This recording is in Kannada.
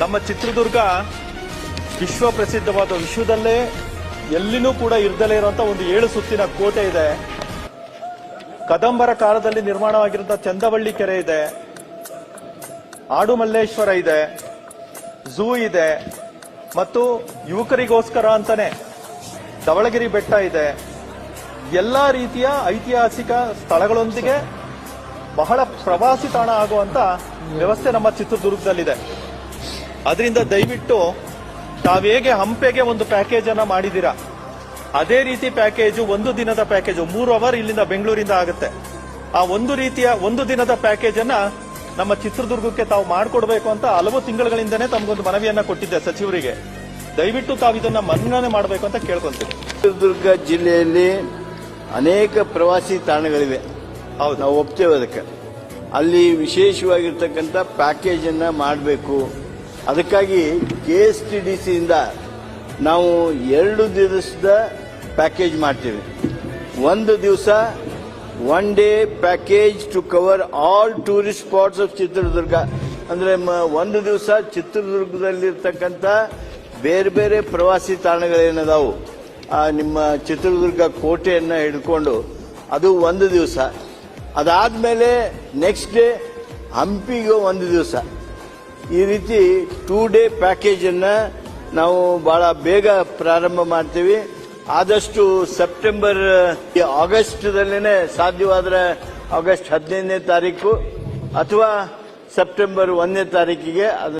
ನಮ್ಮ ಚಿತ್ರದುರ್ಗ ವಿಶ್ವ ಪ್ರಸಿದ್ಧವಾದ ವಿಶ್ವದಲ್ಲೇ ಎಲ್ಲಿನೂ ಕೂಡ ಇರ್ದಲೇ ಇರುವಂತ ಒಂದು ಏಳು ಸುತ್ತಿನ ಕೋಟೆ ಇದೆ. ಕದಂಬರ ಕಾಲದಲ್ಲಿ ನಿರ್ಮಾಣವಾಗಿರುವಂತಹ ಚಂದವಳ್ಳಿ ಕೆರೆ ಇದೆ. ಆಡುಮಲ್ಲೇಶ್ವರ ಇದೆ. ಝೂ ಇದೆ. ಮತ್ತು ಯುವಕರಿಗೋಸ್ಕರ ಅಂತಾನೆ ಧವಳಗಿರಿ ಬೆಟ್ಟ ಇದೆ. ಎಲ್ಲಾ ರೀತಿಯ ಐತಿಹಾಸಿಕ ಸ್ಥಳಗಳೊಂದಿಗೆ ಬಹಳ ಪ್ರವಾಸಿ ತಾಣ ಆಗುವಂತ ವ್ಯವಸ್ಥೆ ನಮ್ಮ ಚಿತ್ರದುರ್ಗದಲ್ಲಿದೆ. ಅದರಿಂದ ದಯವಿಟ್ಟು ತಾವೇಗೆ ಹೇಗೆ ಹಂಪೆಗೆ ಒಂದು ಪ್ಯಾಕೇಜ್ ಅನ್ನ ಮಾಡಿದೀರಾ ಅದೇ ರೀತಿ ಪ್ಯಾಕೇಜು ಒಂದು ದಿನದ ಪ್ಯಾಕೇಜು ಮೂರು ಅವರ್ ಇಲ್ಲಿಂದ ಬೆಂಗಳೂರಿಂದ ಆಗುತ್ತೆ. ಆ ಒಂದು ರೀತಿಯ ಒಂದು ದಿನದ ಪ್ಯಾಕೇಜ್ ಅನ್ನ ನಮ್ಮ ಚಿತ್ರದುರ್ಗಕ್ಕೆ ತಾವು ಮಾಡಿಕೊಡ್ಬೇಕು ಅಂತ ಹಲವು ತಿಂಗಳುಗಳಿಂದನೇ ತಮಗೊಂದು ಮನವಿಯನ್ನ ಕೊಟ್ಟಿದ್ದೆ ಸಚಿವರಿಗೆ. ದಯವಿಟ್ಟು ತಾವು ಇದನ್ನ ಮನ್ನಣೆ ಮಾಡಬೇಕು ಅಂತ ಕೇಳ್ಕೊಂತೀವಿ ಚಿತ್ರದುರ್ಗ ಜಿಲ್ಲೆಯಲ್ಲಿ ಅನೇಕ ಪ್ರವಾಸಿ ತಾಣಗಳಿವೆ. ಹೌದು. ನಾವು ಒಪ್ತೇವೆ ಅದಕ್ಕೆ. ಅಲ್ಲಿ ವಿಶೇಷವಾಗಿರ್ತಕ್ಕಂಥ ಪ್ಯಾಕೇಜ್ ಅನ್ನ ಮಾಡಬೇಕು. ಅದಕ್ಕಾಗಿ ಕೆ ಎಸ್ ಟಿ ಡಿ ಸಿಯಿಂದ ನಾವು ಎರಡು ದಿವಸದ ಪ್ಯಾಕೇಜ್ ಮಾಡ್ತೀವಿ. ಒಂದು ದಿವಸ one day package to cover all tourist spots of Chitradurga ಅಂದ್ರೆ ಒಂದು ದಿವಸ ಚಿತ್ರದುರ್ಗದಲ್ಲಿರ್ತಕ್ಕಂಥ ಬೇರೆ ಬೇರೆ ಪ್ರವಾಸಿ ತಾಣಗಳೇನದಾವು ನಿಮ್ಮ ಚಿತ್ರದುರ್ಗ ಕೋಟೆಯನ್ನು ಹಿಡ್ಕೊಂಡು ಅದು ಒಂದು ದಿವಸ. ಅದಾದ್ಮೇಲೆ ನೆಕ್ಸ್ಟ್ ಡೇ ಹಂಪಿಗೂ ಒಂದು ದಿವಸ. ಈ ರೀತಿ ಟೂ ಡೇ ಪ್ಯಾಕೇಜ್ ಅನ್ನ ನಾವು ಬಹಳ ಬೇಗ ಪ್ರಾರಂಭ ಮಾಡ್ತೀವಿ. ಆದಷ್ಟು ಸೆಪ್ಟೆಂಬರ್ ಆಗಸ್ಟ್ದಲ್ಲೇ ಸಾಧ್ಯವಾದ್ರೆ ಆಗಸ್ಟ್ ಹದಿನೈದನೇ ತಾರೀಕು ಅಥವಾ ಸೆಪ್ಟೆಂಬರ್ ಒಂದನೇ ತಾರೀಕಿಗೆ ಅದು